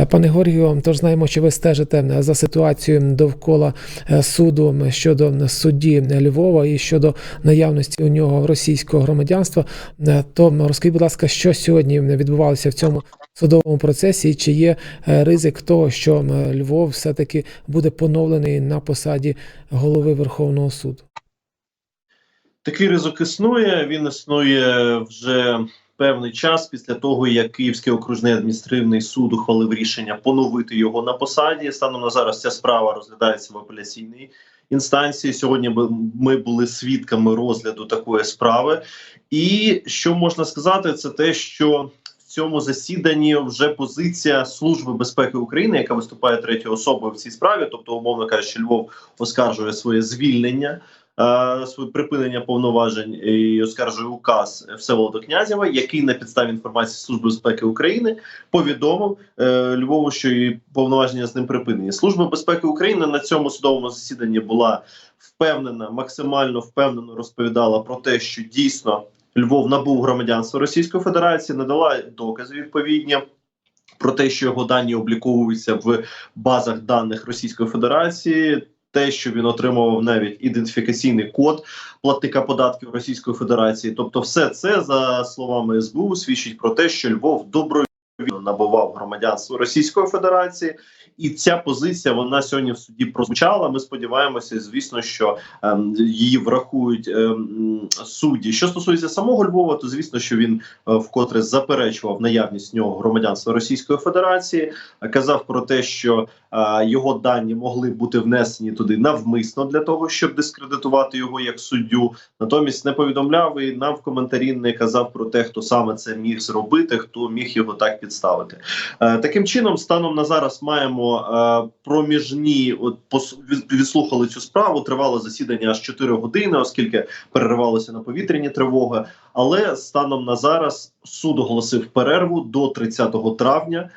Е, Пане Георгію, тож знаємо, що ви стежите за ситуацією довкола е, суду щодо судді Львова і щодо наявності у нього російського громадянства. Е, То розкажіть, будь ласка, що сьогодні відбувалося в цьому судовому процесі, і чи є е, ризик того, що Львов все-таки буде поновлений на посаді голови Верховного суду? Такий ризик існує. Він існує вже певний час після того, як Київський окружний адміністративний суд ухвалив рішення поновити його на посаді. Станом на зараз ця справа розглядається в апеляційній інстанції. Сьогодні ми були свідками розгляду такої справи. І що можна сказати, це те, що в цьому засіданні вже позиція Служби безпеки України, яка виступає третьою особою в цій справі, тобто, умовно кажучи, Львов оскаржує своє звільнення припинення повноважень і оскаржує указ Всеволода Князєва, який на підставі інформації Служби безпеки України повідомив е, Львову, що і повноваження з ним припинені. Служба безпеки України на цьому судовому засіданні була впевнена, максимально впевнено розповідала про те, що дійсно Львов набув громадянства Російської Федерації, надала докази відповідні. Про те, що його дані обліковуються в базах даних Російської Федерації, те, що він отримував навіть ідентифікаційний код платника податків Російської Федерації. Тобто, все це за словами СБУ свідчить про те, що Львов набував громадянство Російської Федерації, і ця позиція вона сьогодні в суді прозвучала. Ми сподіваємося, звісно, що ем, її врахують ем, судді. Що стосується самого Львова, то звісно, що він е, вкотре заперечував наявність нього громадянства Російської Федерації, казав про те, що е, його дані могли бути внесені туди навмисно для того, щоб дискредитувати його як суддю. Натомість не повідомляв і нам в коментарі не казав про те, хто саме це міг зробити, хто міг його так підставити. Е, таким чином, станом на зараз маємо е, проміжні от відслухали цю справу. Тривало засідання аж 4 години, оскільки переривалося на повітряні тривоги. Але станом на зараз суд оголосив перерву до 30 травня.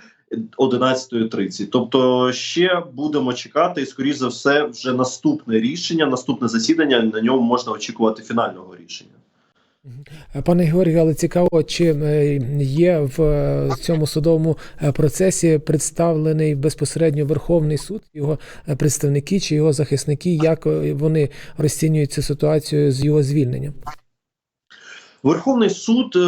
11.30. Тобто ще будемо чекати, і скоріш за все, вже наступне рішення, наступне засідання. На ньому можна очікувати фінального рішення. Е, Пане Георгію, але цікаво, чи е, є в е, цьому судовому процесі представлений безпосередньо Верховний суд, його представники чи його захисники, як вони розцінюють цю ситуацію з його звільненням? Верховний суд е,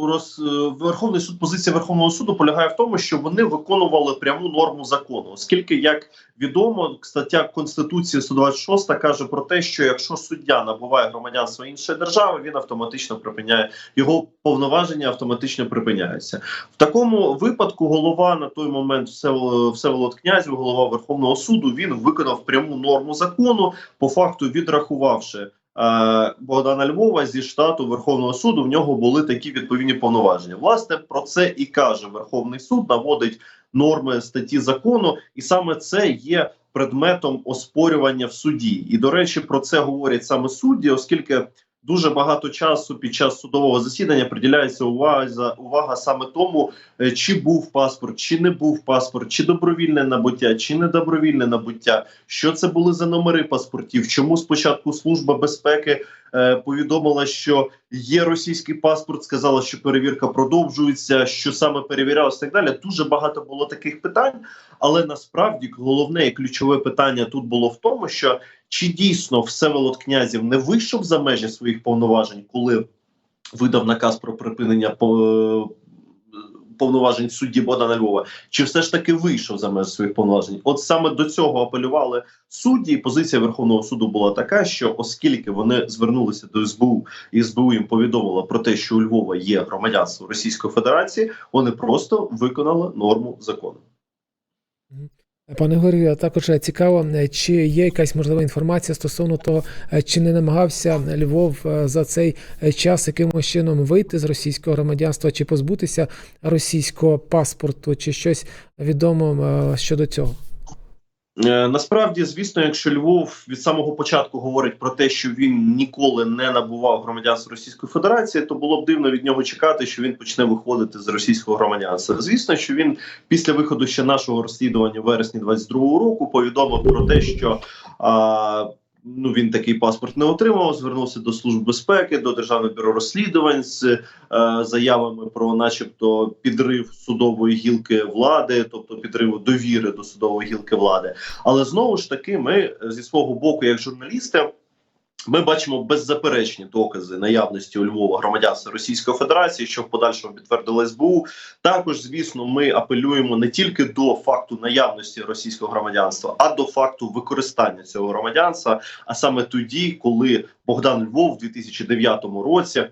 роз е, Верховний суд. Позиція Верховного суду полягає в тому, що вони виконували пряму норму закону, оскільки, як відомо, стаття Конституції 126 каже про те, що якщо суддя набуває громадянство іншої держави, він автоматично припиняє його повноваження, автоматично припиняються. В такому випадку голова на той момент Всеволод, Князів, голова Верховного суду, він виконав пряму норму закону, по факту відрахувавши. Е, Богдана Львова зі штату Верховного суду в нього були такі відповідні повноваження. Власне про це і каже Верховний суд, наводить норми статті закону, і саме це є предметом оспорювання в суді. І до речі, про це говорять саме судді, оскільки дуже багато часу під час судового засідання приділяється увага увага саме тому, е, чи був паспорт, чи не був паспорт, чи добровільне набуття, чи недобровільне набуття. Що це були за номери паспортів? Чому спочатку служба безпеки е, повідомила, що є російський паспорт, сказала, що перевірка продовжується, що саме перевірялось і так далі. Дуже багато було таких питань, але насправді головне і ключове питання тут було в тому, що чи дійсно Всеволод Князів не вийшов за межі своїх повноважень, коли видав наказ про припинення повноважень судді Богдана Львова, чи все ж таки вийшов за межі своїх повноважень? От саме до цього апелювали судді. і Позиція Верховного суду була така, що оскільки вони звернулися до СБУ, і СБУ їм повідомила про те, що у Львова є громадянство Російської Федерації, вони просто виконали норму закону. Пане Горію, також е, цікаво, е, чи є якась можлива інформація стосовно того, е, чи не намагався Львов за цей час якимось чином вийти з російського громадянства, чи позбутися російського паспорту, чи щось відомо щодо цього? Е, Насправді, звісно, якщо Львов від самого початку говорить про те, що він ніколи не набував громадянства Російської Федерації, то було б дивно від нього чекати, що він почне виходити з російського громадянства. Звісно, що він після виходу ще нашого розслідування вересні 22-го року повідомив про те, що а, ну він такий паспорт не отримав. Звернувся до служб безпеки, до державного бюро розслідувань з е, заявами про, начебто, підрив судової гілки влади, тобто підриву довіри до судової гілки влади. Але знову ж таки, ми е, зі свого боку, як журналісти. Ми бачимо беззаперечні докази наявності у Львова громадянства Російської Федерації, що в подальшому підтвердила СБУ. Також, звісно, ми апелюємо не тільки до факту наявності російського громадянства, а до факту використання цього громадянства. А саме тоді, коли Богдан Львов у 2009 році е,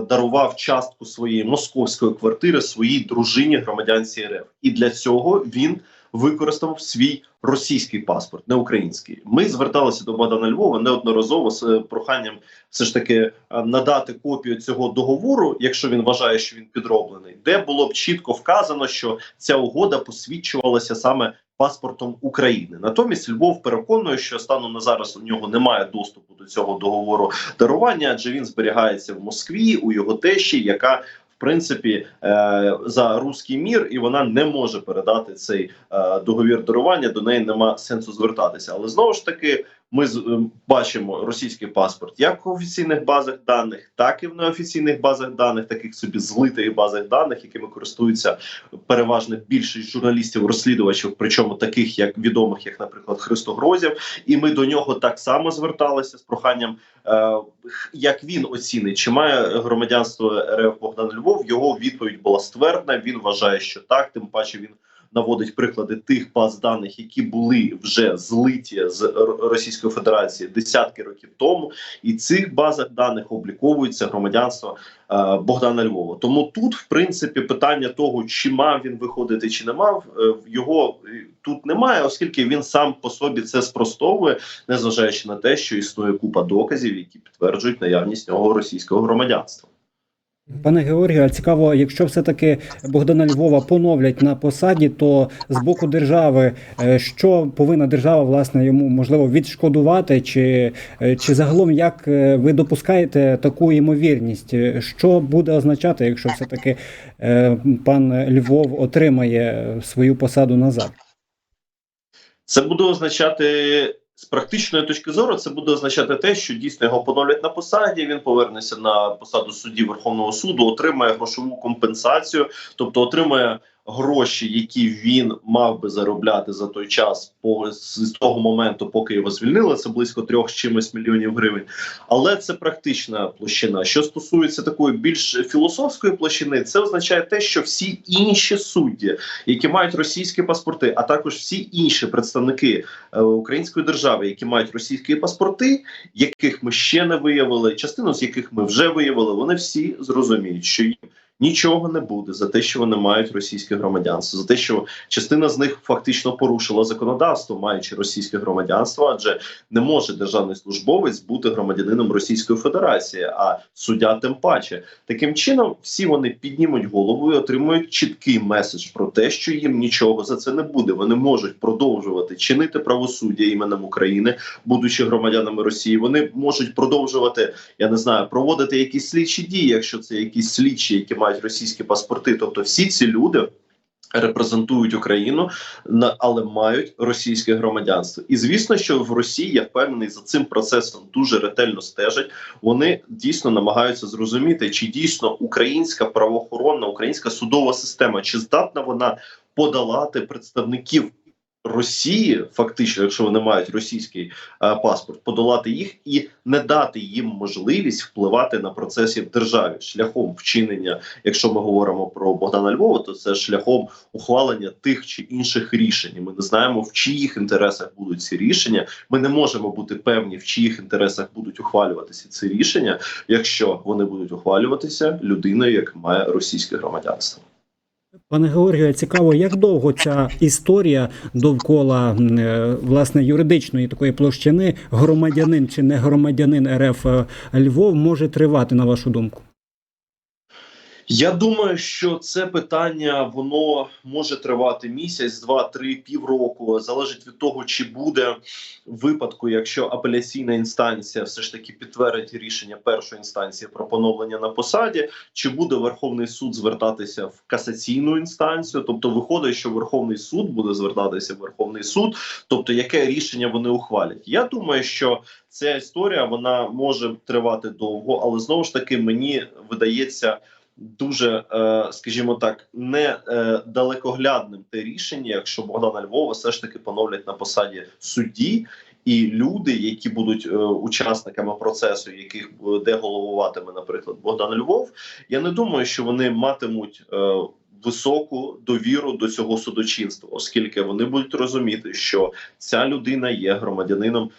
дарував частку своєї московської квартири своїй дружині громадянці РФ, і для цього він використав свій російський паспорт, не український. Ми зверталися до Богдана Львова неодноразово з е, проханням все ж таки е, надати копію цього договору, якщо він вважає, що він підроблений, де було б чітко вказано, що ця угода посвідчувалася саме паспортом України. Натомість Львов переконує, що станом на зараз у нього немає доступу до цього договору дарування, адже він зберігається в Москві у його тещі, яка принципі е, за руський мір, і вона не може передати цей е, договір дарування. До неї нема сенсу звертатися. Але знову ж таки, ми з- е, бачимо російський паспорт як в офіційних базах даних, так і в неофіційних базах даних, таких собі злитих базах даних, якими користуються переважна більшість журналістів, розслідувачів, причому таких як відомих, як, наприклад, Христо Грозів. І ми до нього так само зверталися з проханням, е, як він оцінить, чи має громадянство РФ Богдан Львов. Його відповідь була ствердна. Він вважає, що так, тим паче він. Наводить приклади тих баз даних, які були вже злиті з Російської Федерації десятки років тому, і цих базах даних обліковується громадянство е, Богдана Львова. Тому тут, в принципі, питання того, чи мав він виходити, чи не мав, е, його е, тут немає, оскільки він сам по собі це спростовує, незважаючи на те, що існує купа доказів, які підтверджують наявність нього російського громадянства. Пане Георгію, а цікаво, якщо все-таки Богдана Львова поновлять на посаді, то з боку держави, е, що повинна держава власне йому можливо відшкодувати, чи, е, чи загалом як е, ви допускаєте таку ймовірність? Що буде означати, якщо все-таки е, пан Львов отримає свою посаду назад? Це буде означати з практичної точки зору, це буде означати те, що дійсно його поновлять на посаді. Він повернеться на посаду судді Верховного суду, отримає грошову компенсацію, тобто отримає гроші, які він мав би заробляти за той час, по з того моменту, поки його звільнили. Це близько трьох чимось мільйонів гривень. Але це практична площина. Що стосується такої більш філософської площини, це означає те, що всі інші судді, які мають російські паспорти, а також всі інші представники е, української держави, які мають російські паспорти, яких ми ще не виявили, частину з яких ми вже виявили, вони всі зрозуміють, що їм нічого не буде за те, що вони мають російське громадянство, за те, що частина з них фактично порушила законодавство, маючи російське громадянство, адже не може державний службовець бути громадянином Російської Федерації, а суддя тим паче. Таким чином, всі вони піднімуть голову і отримують чіткий меседж про те, що їм нічого за це не буде. Вони можуть продовжувати чинити правосуддя іменем України, будучи громадянами Росії. Вони можуть продовжувати, я не знаю, проводити якісь слідчі дії, якщо це якісь слідчі, які мають російські паспорти. Тобто, всі ці люди. Репрезентують Україну, але мають російське громадянство, і звісно, що в Росії я впевнений за цим процесом дуже ретельно стежать. Вони дійсно намагаються зрозуміти, чи дійсно українська правоохоронна, українська судова система, чи здатна вона подолати представників Росії, фактично, якщо вони мають російський е, паспорт, подолати їх і не дати їм можливість впливати на процеси в державі шляхом вчинення. Якщо ми говоримо про Богдана Львова, то це шляхом ухвалення тих чи інших рішень. Ми не знаємо, в чиїх інтересах будуть ці рішення. Ми не можемо бути певні, в чиїх інтересах будуть ухвалюватися ці рішення, якщо вони будуть ухвалюватися людиною, яка має російське громадянство. Пане Георгію, цікаво, як довго ця історія довкола е, власне юридичної такої площини громадянин чи не громадянин РФ е, Львов може тривати, на вашу думку? Я думаю, що це питання воно може тривати місяць, два, три, півроку. Залежить від того, чи буде випадку, якщо апеляційна інстанція все ж таки підтвердить рішення першої інстанції про поновлення на посаді, чи буде Верховний суд звертатися в касаційну інстанцію. Тобто, виходить, що Верховний суд буде звертатися в Верховний суд, тобто яке рішення вони ухвалять. Я думаю, що ця історія вона може тривати довго, але знову ж таки мені видається дуже, е, скажімо так, не е, далекоглядним те рішення, якщо Богдана Львова все ж таки поновлять на посаді судді. І люди, які будуть е, учасниками процесу, яких де головуватиме, наприклад, Богдан Львов, я не думаю, що вони матимуть е, високу довіру до цього судочинства, оскільки вони будуть розуміти, що ця людина є громадянином е,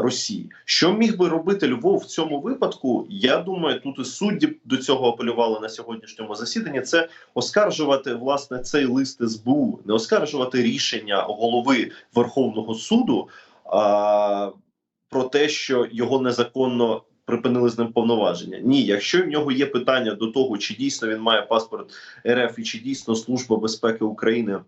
Росії. Що міг би робити Львов в цьому випадку? Я думаю, тут і судді до цього апелювали на сьогоднішньому засіданні. Це оскаржувати власне цей лист СБУ, не оскаржувати рішення голови Верховного суду а, про те, що його незаконно. Припинили з ним повноваження. Ні, якщо в нього є питання до того, чи дійсно він має паспорт РФ і чи дійсно Служба безпеки України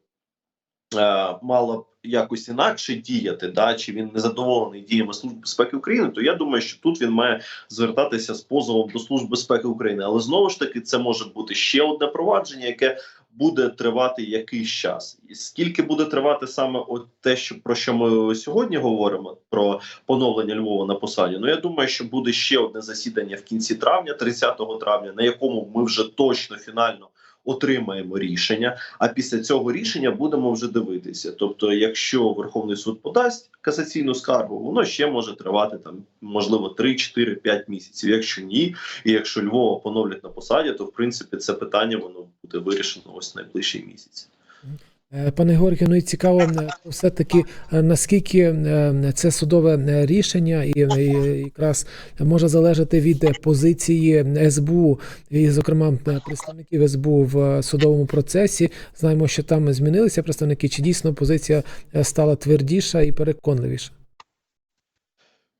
е, мала б якось інакше діяти, да чи він не задоволений діями Служби безпеки України, то я думаю, що тут він має звертатися з позовом до Служби безпеки України. Але знову ж таки, це може бути ще одне провадження, яке буде тривати якийсь час. І скільки буде тривати саме от те, що про що ми сьогодні говоримо, про поновлення Львова на посаді. Ну я думаю, що буде ще одне засідання в кінці травня, 30 травня, на якому ми вже точно фінально отримаємо рішення. А після цього рішення будемо вже дивитися. Тобто, якщо Верховний суд подасть касаційну скаргу, воно ще може тривати там можливо 3, 4, 5 місяців. Якщо ні, і якщо Львова поновлять на посаді, то в принципі це питання воно буде вирішено ось найближчий місяць. Е, Пане Георгію, ну і цікаво, е, все-таки е, наскільки це судове рішення і, і якраз може залежати від позиції СБУ, і, зокрема, представників СБУ в судовому процесі. Знаємо, що там змінилися представники, чи дійсно позиція стала твердіша і переконливіша.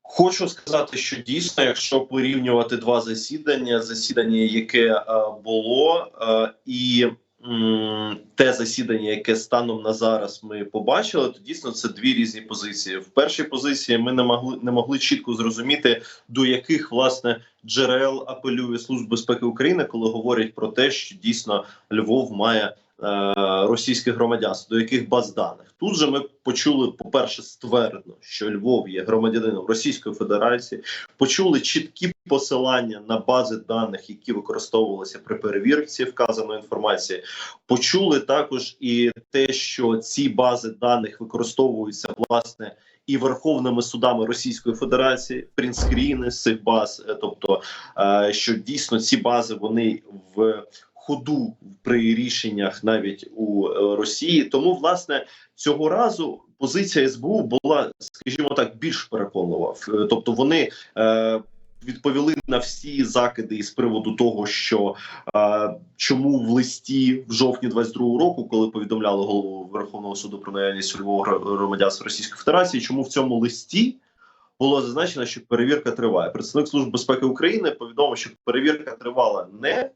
Хочу сказати, що дійсно, якщо порівнювати два засідання, засідання, яке було, і те засідання, яке станом на зараз ми побачили, то дійсно це дві різні позиції. В першій позиції ми не могли не могли чітко зрозуміти, до яких власне джерел апелює Служба безпеки України, коли говорять про те, що дійсно Львов має е, російське громадянство, до яких баз даних. Тут же ми почули, по-перше, ствердно, що Львов є громадянином Російської Федерації. Почули чіткі посилання на бази даних, які використовувалися при перевірці вказаної інформації. Почули також і те, що ці бази даних використовуються власне. І верховними судами Російської Федерації принтскріни з цих баз, е, тобто е, що дійсно ці бази вони в ходу при рішеннях навіть у е, Росії. Тому власне цього разу позиція СБУ була, скажімо так, більш переконлива. Тобто вони е, відповіли на всі закиди із приводу того, що е, чому в листі в жовтні 22-го року, коли повідомляли голову Верховного суду про наявність Львова громадянства Російської Федерації, чому в цьому листі було зазначено, що перевірка триває. Представник Служби безпеки України повідомив, що перевірка тривала не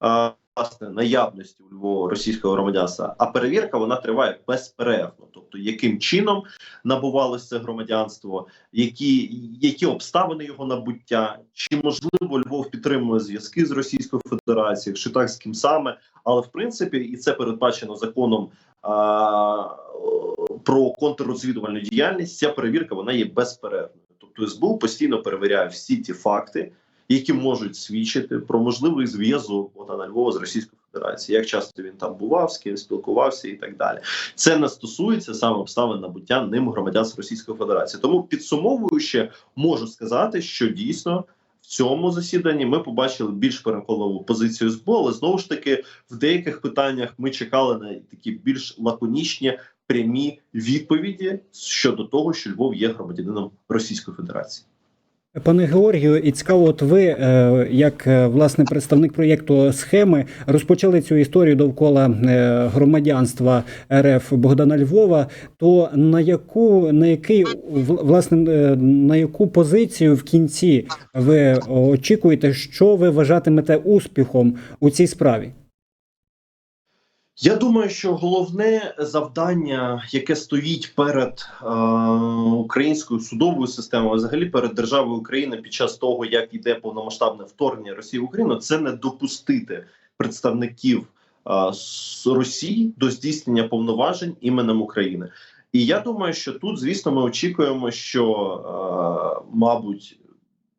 власне наявності у Львова російського громадянства, а перевірка вона триває безперервно. Тобто, яким чином набувалося це громадянство, які, які обставини його набуття, чи можливо Львов підтримує зв'язки з Російською Федерацією, якщо так з ким саме, але в принципі і це передбачено законом. А, про контррозвідувальну діяльність ця перевірка вона є безперервною. Тобто СБУ постійно перевіряє всі ті факти, які можуть свідчити про можливий зв'язок Богдана Львова з Російською Федерацією, як часто він там бував, з ким спілкувався і так далі. Це не стосується саме обставин набуття ним громадянства Російської Федерації. Тому підсумовуючи, можу сказати, що дійсно. В цьому засіданні ми побачили більш переконливу позицію СБУ, але знову ж таки в деяких питаннях ми чекали на такі більш лаконічні прямі відповіді щодо того, що Львов є громадянином Російської Федерації. Пане Георгію, і цікаво, от ви, е, як е, власне представник проєкту схеми, розпочали цю історію довкола е, громадянства РФ Богдана Львова. То на яку на який власне на яку позицію в кінці ви очікуєте, що ви вважатимете успіхом у цій справі? Я думаю, що головне завдання, яке стоїть перед е, українською судовою системою, взагалі перед державою України під час того, як йде повномасштабне вторгнення Росії в Україну, це не допустити представників е, з Росії до здійснення повноважень іменем України. І я думаю, що тут, звісно, ми очікуємо, що, е, мабуть,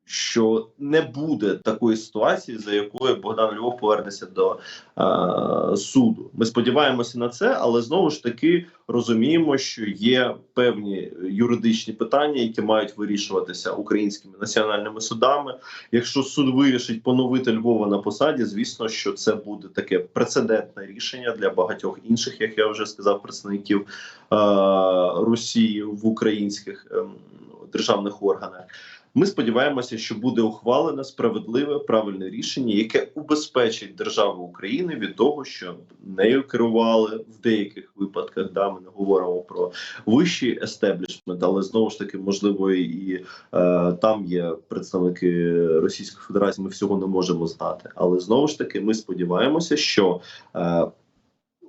що не буде такої ситуації, за якою Богдан Львов повернеться до е, суду. Ми сподіваємося на це, але знову ж таки розуміємо, що є певні юридичні питання, які мають вирішуватися українськими національними судами. Якщо суд вирішить поновити Львова на посаді, звісно, що це буде таке прецедентне рішення для багатьох інших, як я вже сказав, представників е, Росії в українських ем, державних органах. Ми сподіваємося, що буде ухвалене справедливе правильне рішення, яке убезпечить державу України від того, що нею керували в деяких випадках. Да, ми не говоримо про вищий естеблішмент, але знову ж таки, можливо, і е, там є представники Російської Федерації. Ми всього не можемо знати. Але знову ж таки, ми сподіваємося, що е,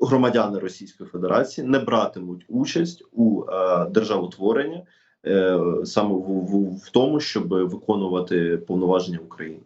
громадяни Російської Федерації не братимуть участь у е, державотворенні саме в, в, в тому, щоб виконувати повноваження України.